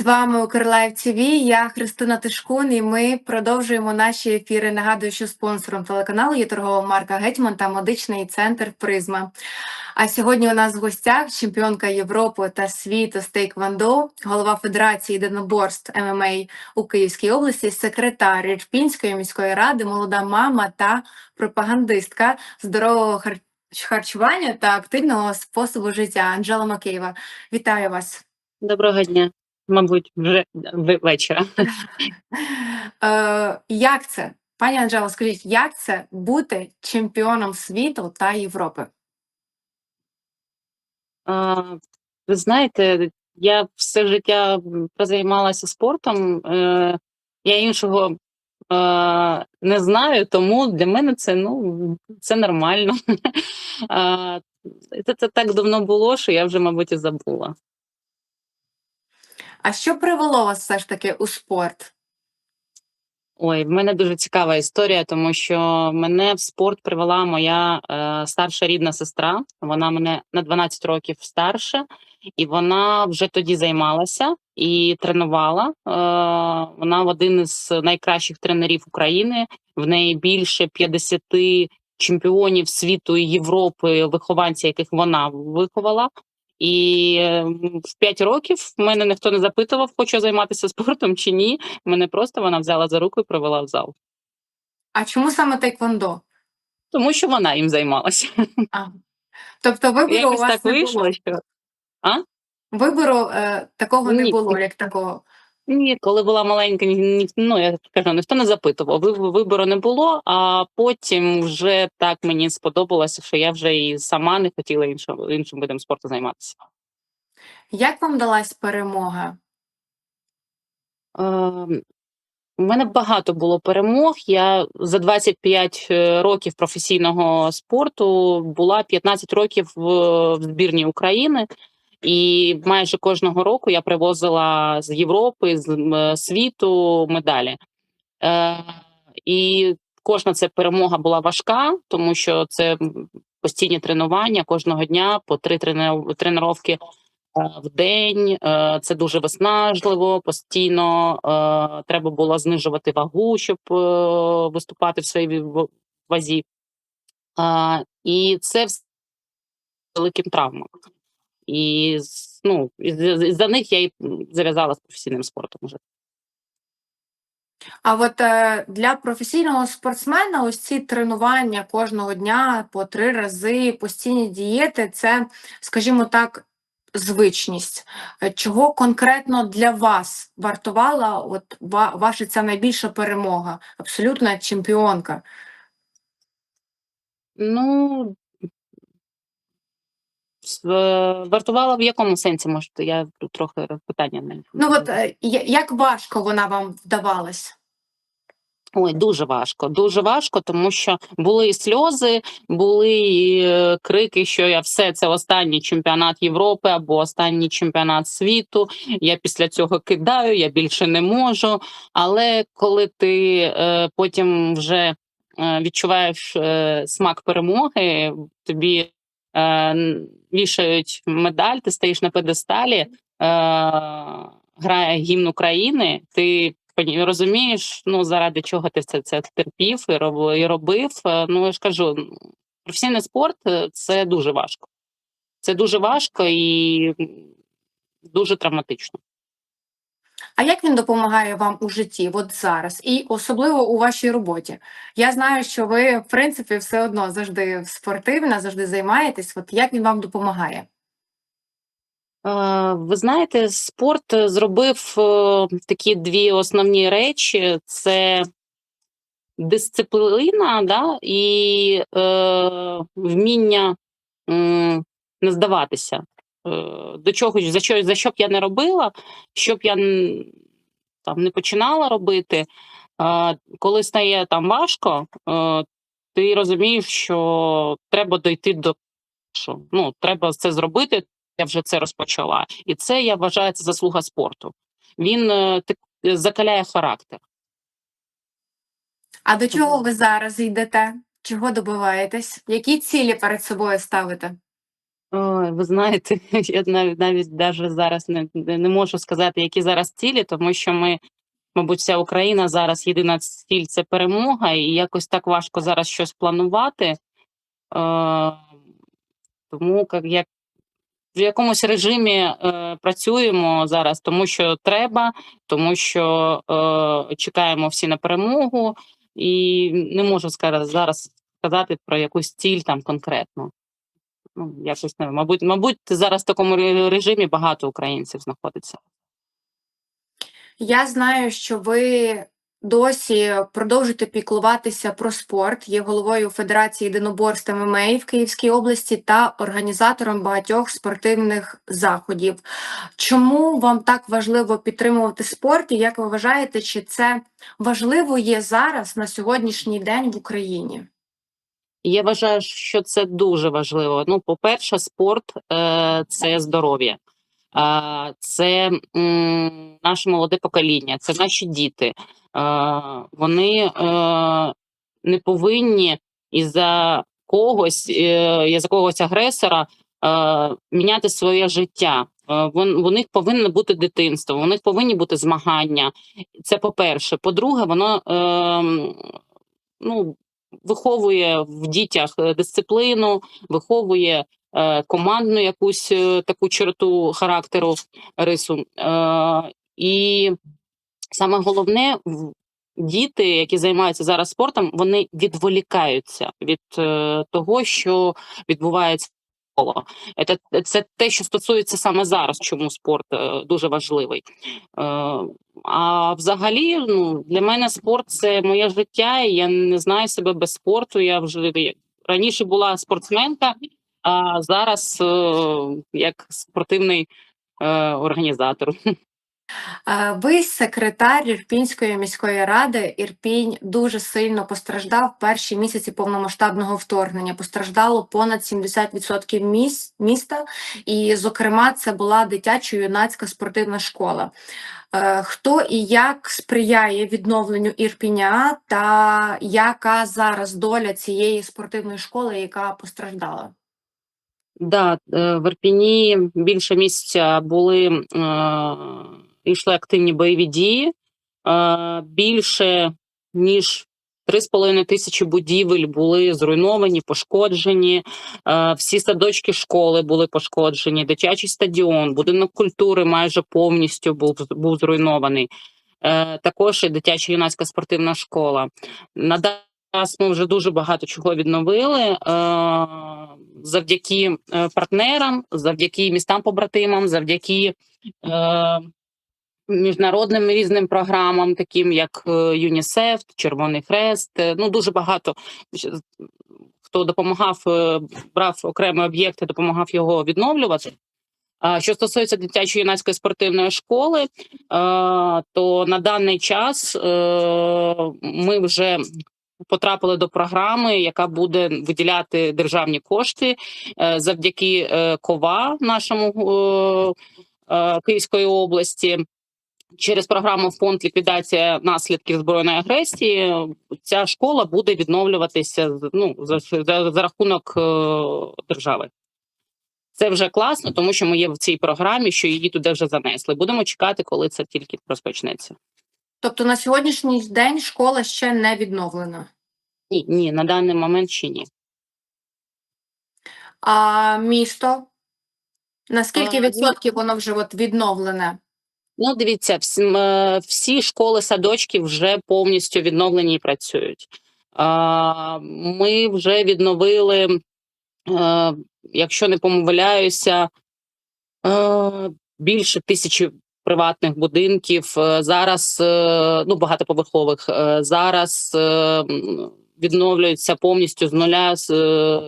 З вами Укрлайв ТВ, я Христина Тишкун, і ми продовжуємо наші ефіри. Нагадую, що спонсором телеканалу є торгова марка Гетьман та медичний центр Призма. А сьогодні у нас в гостях чемпіонка Європи та світу з тейквондо, голова Федерації єдиноборств ММА у Київській області, секретар Ірпінської міської ради, молода мама та пропагандистка здорового хар- харчування та активного способу життя Анжела Макеєва. Вітаю вас! Доброго дня, мабуть, вже вечора. Е, як це, пані Анжела, скажіть, як це бути чемпіоном світу та Європи? А, ви знаєте, я все життя м, позаймалася спортом. Е, я іншого е, не знаю, тому для мене це ну це нормально. Це, це так давно було, що я вже, мабуть, і забула. А що привело вас все ж таки у спорт? Ой, в мене дуже цікава історія, тому що мене в спорт привела моя е, старша рідна сестра. Вона мене на 12 років старша, і вона вже тоді займалася і тренувала. Е, вона один із найкращих тренерів України. В неї більше 50 чемпіонів світу і Європи, вихованці, яких вона виховала. І е, в 5 років мене ніхто не запитував, хочу займатися спортом чи ні. Мене просто вона взяла за руку і провела в зал, А чому саме тайквондо? тому що вона їм займалася. А. Тобто вибору у вас так не було? що а? Вибору е, такого не було, як такого. Ні, коли була маленька, ні, ні, ну я кажу, ніхто не запитував. Ви- Вибору не було. А потім вже так мені сподобалося, що я вже і сама не хотіла іншим, іншим видом спорту займатися. Як вам далась перемога? Ем, У мене багато було перемог. Я за 25 е, років професійного спорту була 15 років в, в збірні України, і майже кожного року я привозила з Європи, з е, світу медалі. Е, і кожна ця перемога була важка, тому що це постійні тренування кожного дня по три тренування в день. Е, Це дуже виснажливо. Постійно е, треба було знижувати вагу, щоб е, виступати в своїй вазі. Е, І це великим травмам. І ну, за них я і зав'язала з професійним спортом. Вже. А от е, для професійного спортсмена ось ці тренування кожного дня по три рази, постійні дієти це, скажімо так, звичність. Е, Чого конкретно для вас вартувала от ва- ваша ця найбільша перемога, абсолютна чемпіонка? Ну вартувала в якому сенсі? Може, я трохи питання не Ну от е, як важко вона вам вдавалась? Ой, дуже важко, дуже важко, тому що були і сльози, були і е, крики, що я все це останній чемпіонат Європи або останній чемпіонат світу. Я після цього кидаю, я більше не можу. Але коли ти е, потім вже е, відчуваєш е, смак перемоги, тобі вішають медаль, ти стоїш на педесталі, е, грає гімн України, ти розумієш, ну заради чого ти це, це терпів і робив. Е, Ну я ж кажу, професійний спорт е, це дуже важко. Це дуже важко і дуже травматично. А як він допомагає вам у житті, от зараз, і особливо у вашій роботі? Я знаю, що ви, в принципі, все одно завжди спортивна, завжди займаєтесь. От як він вам допомагає? Е, Ви знаєте, спорт зробив е, такі дві основні речі: це дисципліна, да, і е, вміння не здаватися. Е, До чого за що за що б я не робила, що б я там не починала робити. е, Коли стає там важко, е, ти розумієш, що треба дойти до що ну треба це зробити. Я вже це розпочала, і це я вважаю це заслуга спорту. Він так- закаляє характер. А до чого ви зараз йдете? Чого добиваєтесь? Які цілі перед собою ставите? Ой, ви знаєте, я навіть навіть даже зараз не не можу сказати, які зараз цілі, тому що ми, мабуть, вся Україна зараз єдина ціль це перемога, і якось так важко зараз щось планувати. Е, тому як, як в якомусь режимі е, працюємо зараз, тому що треба, тому що е, чекаємо всі на перемогу, і не можу сказати зараз сказати про якусь ціль там конкретно. Ну, якось не мабуть, мабуть, зараз в такому режимі багато українців знаходиться. Я знаю, що ви досі продовжуєте піклуватися про спорт, є головою Федерації єдиноборств ММА в Київській області та організатором багатьох спортивних заходів. Чому вам так важливо підтримувати спорт? І як ви вважаєте, чи це важливо є зараз на сьогоднішній день в Україні? Я вважаю, що це дуже важливо. Ну, по-перше, спорт е, це здоров'я, це наше молоде покоління, це наші діти. Вони е, не повинні із-за когось, е, із-за когось агресора міняти своє життя. У них повинно бути дитинство, у них повинні бути змагання. Це по-перше. По-друге, воно е, ну, виховує в дітях е, дисципліну, виховує е, командну якусь е, таку черту характеру рису. І саме головне, діти, які займаються зараз спортом, вони відволікаються від того, що відбувається. Це, це те, що стосується саме зараз, чому спорт е, дуже важливий. Е, а взагалі, ну для мене спорт це моє життя, і я не знаю себе без спорту. Я вже раніше була спортсменка, а зараз е, як спортивний організатор. Ви секретар Ірпінської міської ради. Ірпінь дуже сильно постраждав перші місяці повномасштабного вторгнення. Постраждало понад 70% міс- міста, і, зокрема, це була дитячо-юнацька спортивна школа. Е, Хто і як сприяє відновленню Ірпіня, та яка зараз доля цієї спортивної школи, яка постраждала? Да, е, в Ірпіні більше місяця були е, йшли активні бойові дії. Більше ніж 3,5 тисячі будівель були зруйновані, пошкоджені. Всі садочки школи були пошкоджені, дитячий стадіон, будинок культури майже повністю був, був зруйнований. Е, також і дитяча юнацька спортивна школа. На нас ми вже дуже багато чого відновили завдяки е, партнерам, завдяки містам побратимам, завдяки е, міжнародним різним програмам, таким як е, ЮНІСЕФ, Червоний Хрест. е, Ну дуже багато хто допомагав, е, брав окремі об'єкти, допомагав його відновлювати. Що стосується дитячої юнацької спортивної школи, то на даний час ми вже потрапили до програми, яка буде виділяти державні кошти завдяки КОВА нашому Київської області. Через програму фонд ліквідація наслідків збройної агресії ця школа буде відновлюватися ну, за, за, за рахунок е, держави. Це вже класно, тому що ми є в цій програмі, що її туди вже занесли. Будемо чекати, коли це тільки розпочнеться. Тобто на сьогоднішній день школа ще не відновлена. Ні, ні, на даний момент ще ні. А місто? Наскільки відсотків воно вже от відновлене? Ну, дивіться, всі, е, всі школи, садочки вже повністю відновлені і працюють. Ми вже відновили, е, якщо не помиляюся, е, більше тисячі приватних будинків. Зараз ну багатоповерхових. Зараз відновлюються повністю з нуля.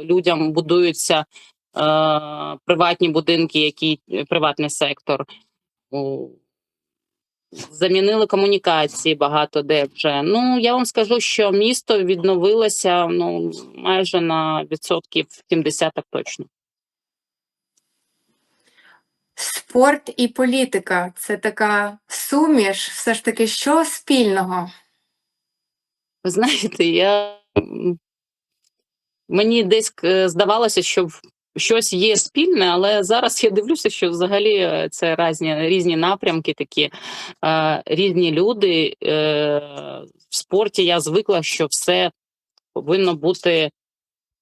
Людям будуються приватні будинки, які приватний сектор. Замінили комунікації багато де вже. Ну я вам скажу, що місто відновилося ну майже на відсотків 70 так точно. Спорт і політика це така суміш, все ж таки, що спільного? Ви знаєте, я мені десь е, здавалося, що щось є спільне, але зараз я дивлюся, що взагалі е, це різні, різні напрямки, такі е, різні люди. Е, в спорті я звикла, що все повинно бути.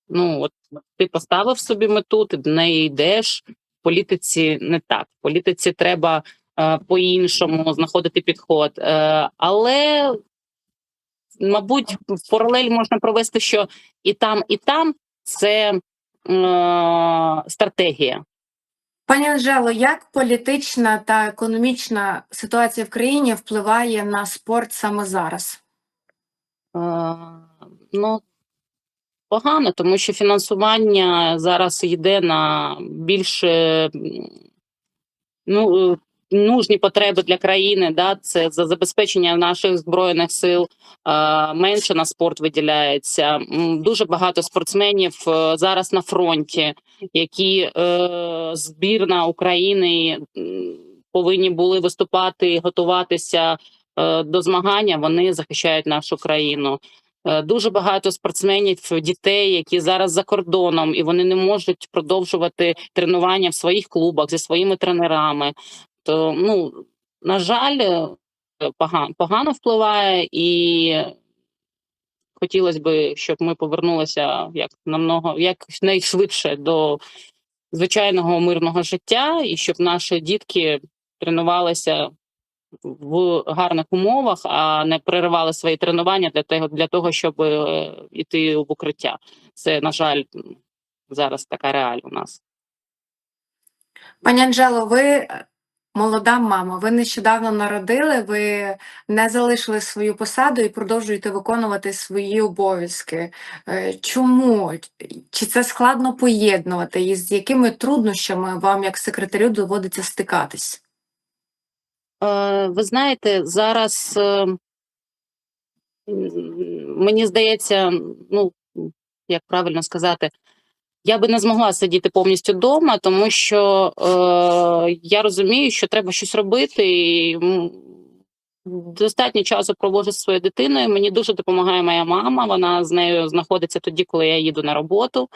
Ну, от ти поставив собі мету, ти до неї йдеш. В політиці не так. В політиці треба е, по-іншому знаходити підход. Е, але, мабуть, в паралель можна провести, що і там, і там це стратегія. Пані Анжело, як політична та економічна ситуація в країні впливає на спорт саме зараз? Е, ну, погано, тому що фінансування зараз йде на більш е, ну, е, нужні потреби для країни. Да? Це за забезпечення наших збройних сил. е, Менше на спорт виділяється. Дуже багато спортсменів е, зараз на фронті, які е, збірна України повинні були виступати, готуватися е, до змагання. Вони захищають нашу країну. Дуже багато спортсменів, дітей, які зараз за кордоном, і вони не можуть продовжувати тренування в своїх клубах зі своїми тренерами. То ну на жаль, е, погано, погано впливає, і хотілося б, щоб ми повернулися як намного як найшвидше до звичайного мирного життя, і щоб наші дітки тренувалися в гарних умовах, а не переривали свої тренування для того, для того, щоб е, йти в укриття. Це, на жаль, зараз така реалія у нас. Пані Анжело, ви е, молода мама, ви нещодавно народили, ви не залишили свою посаду і продовжуєте виконувати свої обов'язки. Е, Чому? Чи це складно поєднувати? І з якими труднощами вам, як секретарю, доводиться стикатись? Е, ви знаєте, зараз е, мені здається, ну як правильно сказати, я би не змогла сидіти повністю вдома, тому що е, я розумію, що треба щось робити. І, достатньо часу проводжу зі своєю дитиною. Мені дуже допомагає моя мама. Вона з нею знаходиться тоді, коли я їду на роботу.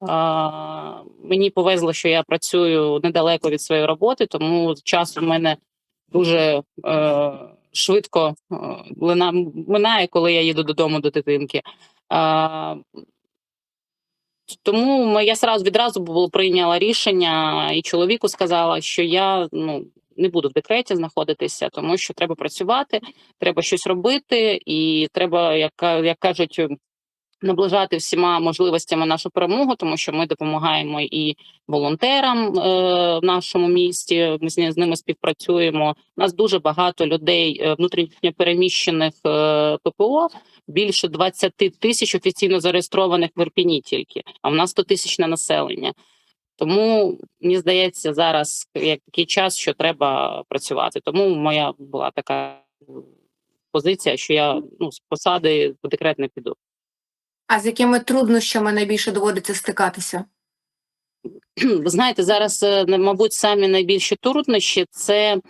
А, мені повезло, що я працюю недалеко від своєї роботи, тому час у мене дуже е, швидко е, лина- минає, коли я їду додому до дитинки. Тому я сразу відразу було прийняла рішення, і чоловіку сказала, що я ну не буду в декреті знаходитися, тому що треба працювати, треба щось робити, і треба, як, як кажуть, наближати всіма можливостями нашу перемогу, тому що ми допомагаємо і волонтерам е, в нашому місті. Ми з, ними співпрацюємо. У нас дуже багато людей е, внутрішньопереміщених е, ППО. Більше 20 тисяч офіційно зареєстрованих в Ірпіні тільки, а в нас 100 тисячне населення. Тому мені здається, зараз як такий час, що треба працювати. Тому моя була така позиція, що я ну з посади в декрет не піду. А з якими труднощами найбільше доводиться стикатися? Ви знаєте, зараз, е, мабуть, самі найбільші труднощі це е,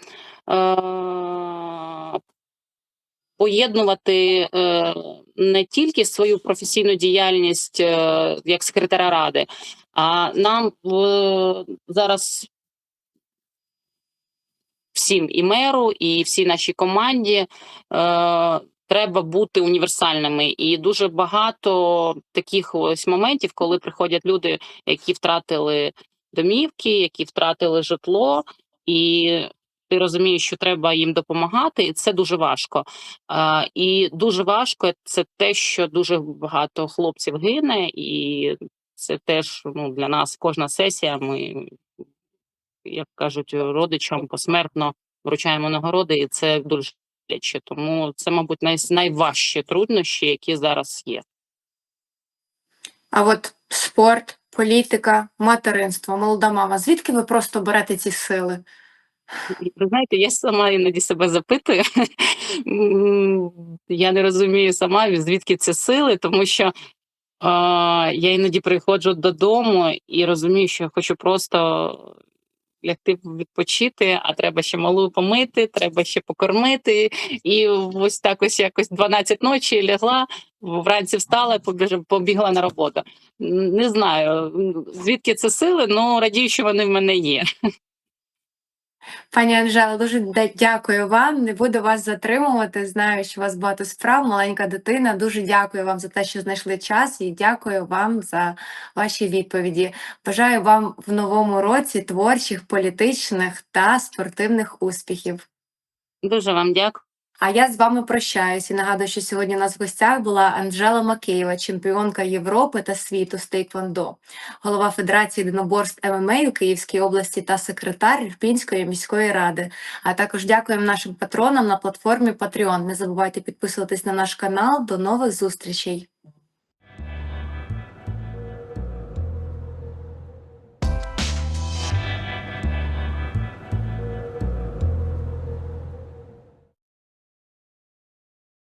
поєднувати е, не тільки свою професійну діяльність е, як секретаря ради, а нам е, зараз всім і меру, і всій нашій команді е, треба бути універсальними. І дуже багато таких ось моментів, коли приходять люди, які втратили домівки, які втратили житло, і ти розумієш, що треба їм допомагати, і це дуже важко. І дуже важко це те, що дуже багато хлопців гине, і це теж ну, для нас кожна сесія. Ми, як кажуть, родичам посмертно вручаємо нагороди, і це дуже боляче. Тому це, мабуть, най, найважчі труднощі, які зараз є. А от спорт, політика, материнство, молода мама. Звідки ви просто берете ці сили? Ви знаєте, я сама іноді себе запитую. Я не розумію сама, звідки ці сили, тому що е, я іноді приходжу додому і розумію, що я хочу просто лягти відпочити, а треба ще малу помити, треба ще покормити. І ось так ось якось 12 ночі лягла, вранці встала побігла на роботу. Не знаю, звідки це сили, але радію, що вони в мене є. Пані Анжела, дуже дякую вам. Не буду вас затримувати. Знаю, що у вас багато справ, маленька дитина. Дуже дякую вам за те, що знайшли час, і дякую вам за ваші відповіді. Бажаю вам в новому році творчих, політичних та спортивних успіхів. Дуже вам дякую. А я з вами прощаюсь і нагадую, що сьогодні у нас в гостях була Анжела Макеєва, чемпіонка Європи та світу з Тейквондо, голова Федерації єдиноборств ММА у Київській області та секретар Ірпінської міської ради. А також дякуємо нашим патронам на платформі Patreon. Не забувайте підписуватись на наш канал. До нових зустрічей!